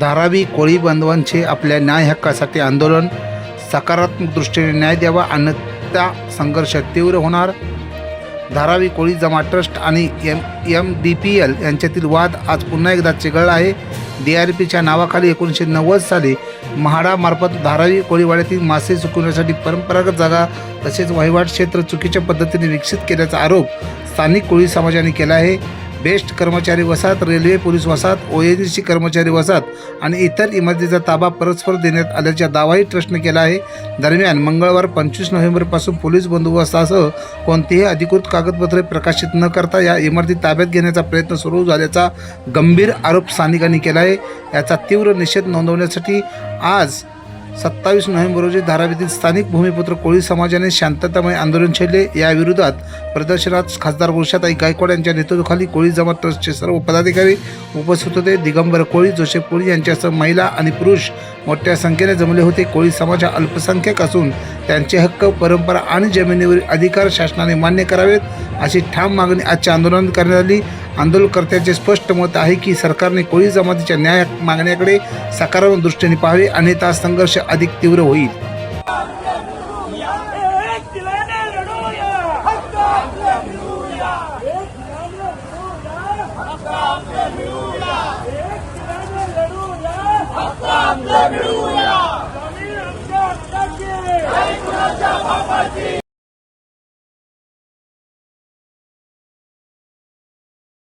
धारावी कोळी बांधवांचे आपल्या न्याय हक्कासाठी आंदोलन सकारात्मक दृष्टीने न्याय द्यावा अन्यथा संघर्ष तीव्र होणार. धारावी कोळी जमा ट्रस्ट आणि M M D P L यांच्यातील वाद आज पुन्हा एकदा चिघळला आहे. डी आर पीच्या नावाखाली एकोणीसशे नव्वद साली म्हाडामार्फत धारावी कोळीवाड्यातील मासे सुकवण्यासाठी परंपरागत जागा तसेच वहिवाट क्षेत्र चुकीच्या पद्धतीने विकसित केल्याचा आरोप स्थानिक कोळी समाजाने केला आहे. बेस्ट कर्मचारी वसाहत रेल्वे पोलीस वसाहत ओ एन सी कर्मचारी वसाहत आणि इतर इमारतीचा ताबा परस्पर देण्यात आल्याचा दावाही ट्रस्टने केला आहे. दरम्यान मंगळवार पंचवीस नोव्हेंबरपासून पोलीस बंदोबस्तासह कोणतीही अधिकृत कागदपत्रे प्रकाशित न करता या इमारती ताब्यात घेण्याचा प्रयत्न सुरू झाल्याचा गंभीर आरोप स्थानिकांनी केला आहे. याचा तीव्र निषेध नोंदवण्यासाठी आज सत्तावीस नोव्हेंबर रोजी धारावीतील स्थानिक भूमिपुत्र कोळी समाजाने शांततामय आंदोलन छेडले. या विरोधात प्रदर्शनात खासदार गुरशाताई गायकवाड यांच्या नेतृत्वाखाली कोळी जमात ट्रस्टचे सर्व पदाधिकारी उपस्थित होते. दिगंबर कोळी जोसेफ कोळी यांच्यासह महिला आणि पुरुष मोठ्या संख्येने जमले होते. कोळी समाज हा अल्पसंख्यक असून त्यांचे हक्क परंपरा आणि जमिनीवरील अधिकार शासनाने मान्य करावेत अशी ठाम मागणी आजच्या आंदोलनात करण्यात आली. आंदोलनकर्त्याचे स्पष्ट मत आहे की सरकारने कोळी जमातीच्या न्याय मागण्याकडे सकारात्मक दृष्टीने पाहावे अन्यथा संघर्ष अधिक तीव्र होईल. मिळवूया